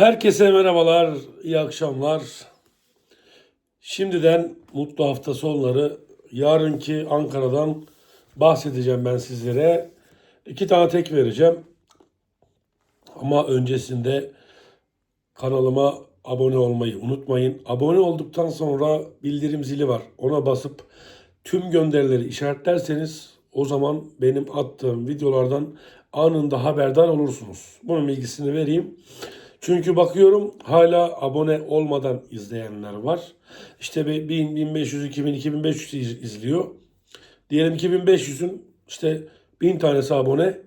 Herkese merhabalar, iyi akşamlar. Şimdiden mutlu hafta sonları. Yarınki Ankara'dan bahsedeceğim ben sizlere. İki tane tek vereceğim. Ama öncesinde kanalıma abone olmayı unutmayın. Abone olduktan sonra bildirim zili var. Ona basıp tüm gönderileri işaretlerseniz o zaman benim attığım videolardan anında haberdar olursunuz. Bunun bilgisini vereyim. Çünkü bakıyorum hala abone olmadan izleyenler var. İşte bir 1000, 1500, 2000, 2500 iz- izliyor. Diyelim 2500'ün işte 1000 tanesi abone,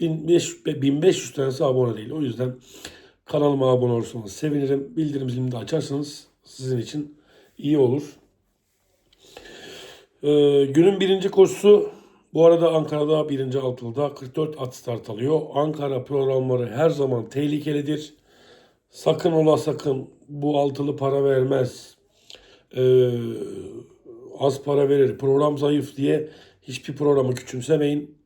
1500, 1500 tanesi abone değil. O yüzden kanalıma abone olursanız sevinirim. Bildirim zilini de açarsanız sizin için iyi olur. Ee, günün birinci koşusu bu arada Ankara'da birinci altılıda 44 at start alıyor. Ankara programları her zaman tehlikelidir. Sakın ola sakın bu altılı para vermez. Ee, az para verir. Program zayıf diye hiçbir programı küçümsemeyin.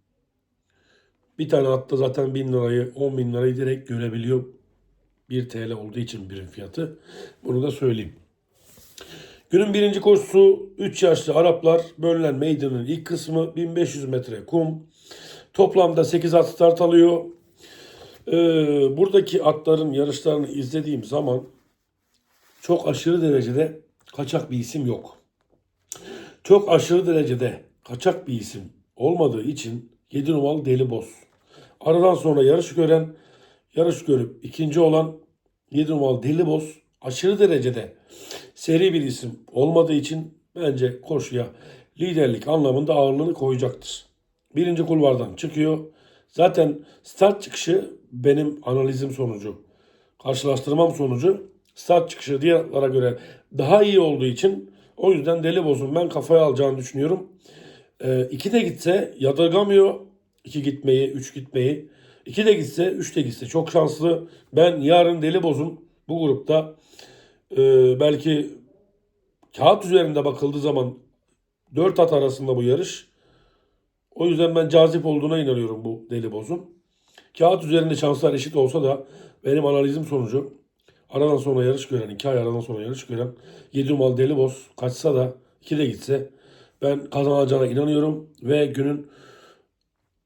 Bir tane atta zaten 1000 lirayı 10 bin lirayı direkt görebiliyor. 1 TL olduğu için birim fiyatı. Bunu da söyleyeyim. Günün birinci koşusu 3 yaşlı Araplar bölünen meydanın ilk kısmı 1500 metre kum. Toplamda 8 at start alıyor. Ee, buradaki atların yarışlarını izlediğim zaman çok aşırı derecede kaçak bir isim yok. Çok aşırı derecede kaçak bir isim olmadığı için 7 numaralı Deli Boz. Aradan sonra yarış gören, yarış görüp ikinci olan 7 numaralı Deli Boz aşırı derecede seri bir isim olmadığı için bence koşuya liderlik anlamında ağırlığını koyacaktır. Birinci kulvardan çıkıyor. Zaten start çıkışı benim analizim sonucu, karşılaştırmam sonucu start çıkışı diğerlere göre daha iyi olduğu için o yüzden deli bozun ben kafaya alacağını düşünüyorum. Ee, iki de gitse yadırgamıyor. iki gitmeyi, üç gitmeyi. İki de gitse, üç de gitse çok şanslı. Ben yarın deli bozun bu grupta e, belki kağıt üzerinde bakıldığı zaman 4 at arasında bu yarış. O yüzden ben cazip olduğuna inanıyorum bu deli bozun. Kağıt üzerinde şanslar eşit olsa da benim analizim sonucu aradan sonra yarış gören, 2 ay aradan sonra yarış gören 7 numaralı deli boz kaçsa da 2 de gitse ben kazanacağına inanıyorum ve günün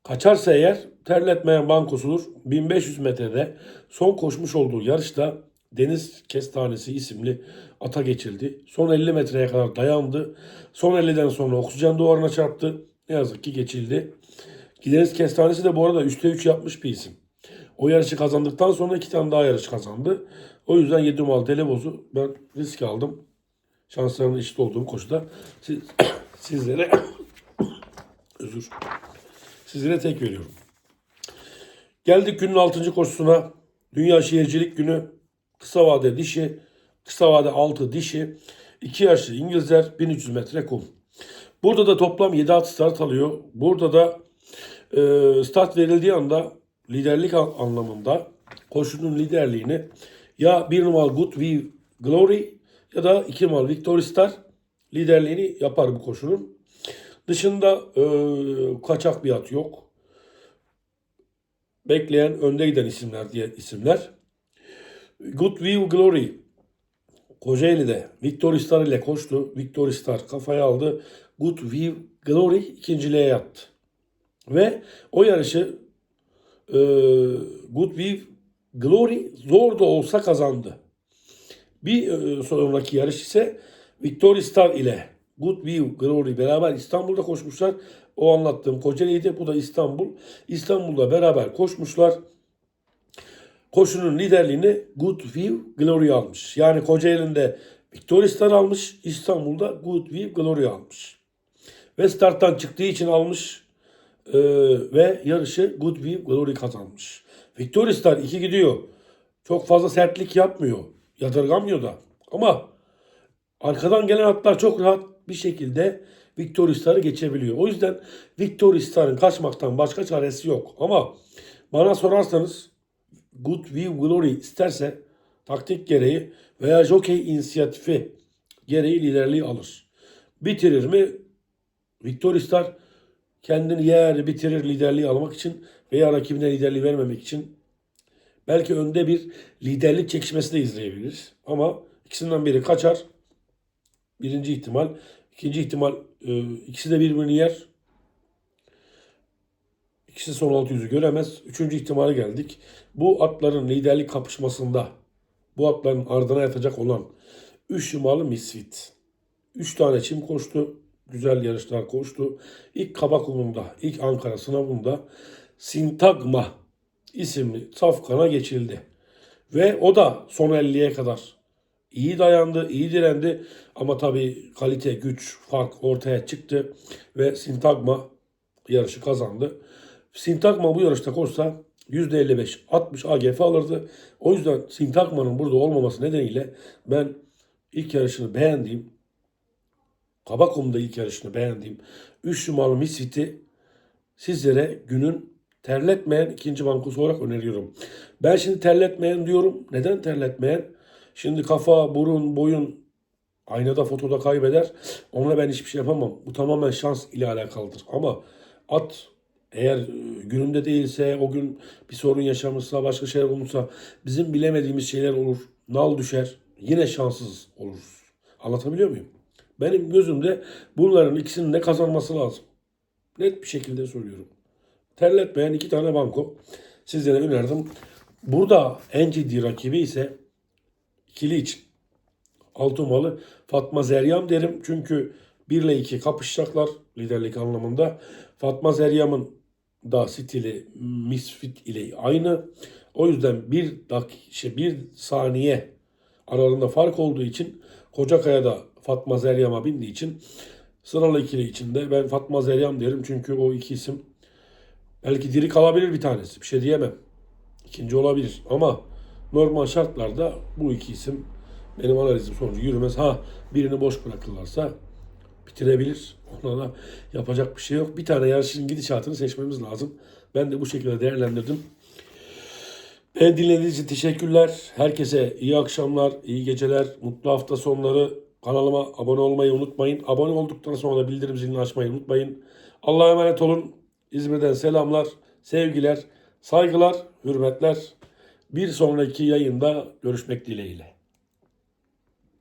kaçarsa eğer terletmeyen bankosudur. 1500 metrede son koşmuş olduğu yarışta Deniz Kestanesi isimli ata geçildi. Son 50 metreye kadar dayandı. Son 50'den sonra oksijen duvarına çarptı. Ne yazık ki geçildi. Deniz Kestanesi de bu arada 3'te 3 yapmış bir isim. O yarışı kazandıktan sonra iki tane daha yarış kazandı. O yüzden 7 numaralı Teleboz'u ben risk aldım. Şanslarının eşit olduğum koşuda siz, sizlere özür sizlere tek veriyorum. Geldik günün 6. koşusuna. Dünya Şehircilik Günü. Kısa vade dişi. Kısa vade 6 dişi. 2 yaşlı İngilizler 1300 metre kum. Burada da toplam 7 at start alıyor. Burada da e, start verildiği anda liderlik an- anlamında koşunun liderliğini ya 1 numaralı Good View Glory ya da 2 numaralı Victory Star liderliğini yapar bu koşunun. Dışında e, kaçak bir at yok. Bekleyen önde giden isimler diye isimler. Good View Glory Kocaeli'de Victory Star ile koştu. Victory Star kafaya aldı. Good View Glory ikinciliğe yattı. Ve o yarışı e, Good View Glory zor da olsa kazandı. Bir e, sonraki yarış ise Victory Star ile Good View Glory beraber İstanbul'da koşmuşlar. O anlattığım Kocaeli'ydi. Bu da İstanbul. İstanbul'da beraber koşmuşlar. Koşunun liderliğini Good View Glory almış. Yani Kocaeli'nde Victory Star almış. İstanbul'da Good View Glory almış. Ve starttan çıktığı için almış. Ee, ve yarışı Good View Glory kazanmış. Victory Star 2 gidiyor. Çok fazla sertlik yapmıyor. Yadırgamıyor da. Ama arkadan gelen atlar çok rahat bir şekilde Victory Star'ı geçebiliyor. O yüzden Victory Star'ın kaçmaktan başka çaresi yok. Ama bana sorarsanız Good View Glory isterse taktik gereği veya jockey inisiyatifi gereği liderliği alır. Bitirir mi? Victory Star kendini yer bitirir liderliği almak için veya rakibine liderliği vermemek için Belki önde bir liderlik çekişmesi de izleyebiliriz. Ama ikisinden biri kaçar. Birinci ihtimal. İkinci ihtimal e, ikisi de birbirini yer. İkisi son 600'ü göremez. Üçüncü ihtimale geldik. Bu atların liderlik kapışmasında bu atların ardına yatacak olan 3 numaralı Misfit. 3 tane çim koştu. Güzel yarışlar koştu. İlk Kabakum'unda, ilk Ankara sınavında Sintagma isimli safkana geçildi. Ve o da son 50'ye kadar iyi dayandı, iyi direndi. Ama tabii kalite, güç, fark ortaya çıktı. Ve Sintagma yarışı kazandı. Sintagma bu yarışta koşsa %55, 60 AGF alırdı. O yüzden Sintagma'nın burada olmaması nedeniyle ben ilk yarışını beğendiğim, Kabakum'da ilk yarışını beğendiğim 3 numaralı Misfit'i sizlere günün terletmeyen ikinci bankosu olarak öneriyorum. Ben şimdi terletmeyen diyorum. Neden terletmeyen? Şimdi kafa, burun, boyun aynada fotoda kaybeder. Ona ben hiçbir şey yapamam. Bu tamamen şans ile alakalıdır. Ama at eğer e, gününde değilse, o gün bir sorun yaşamışsa, başka şeyler olursa bizim bilemediğimiz şeyler olur. Nal düşer. Yine şanssız oluruz. Anlatabiliyor muyum? Benim gözümde bunların ikisinin de kazanması lazım. Net bir şekilde söylüyorum. Terletmeyen iki tane banko sizlere önerdim. Burada en ciddi rakibi ise ikili için. Altumalı Fatma Zeryam derim. Çünkü 1 ile 2 kapışacaklar liderlik anlamında. Fatma Zeryam'ın da stili Misfit ile aynı. O yüzden bir dak şey bir saniye aralarında fark olduğu için Kocakaya'da Fatma Zeryam'a bindiği için sıralı ikili içinde ben Fatma Zeryam derim. Çünkü o iki isim belki diri kalabilir bir tanesi. Bir şey diyemem. İkinci olabilir ama normal şartlarda bu iki isim benim analizim sonucu yürümez. Ha birini boş bırakırlarsa bitirebilir. Ona da yapacak bir şey yok. Bir tane yarışın gidişatını seçmemiz lazım. Ben de bu şekilde değerlendirdim. Beni dinlediğiniz için teşekkürler. Herkese iyi akşamlar, iyi geceler, mutlu hafta sonları. Kanalıma abone olmayı unutmayın. Abone olduktan sonra da bildirim zilini açmayı unutmayın. Allah'a emanet olun. İzmir'den selamlar, sevgiler, saygılar, hürmetler. Bir sonraki yayında görüşmek dileğiyle.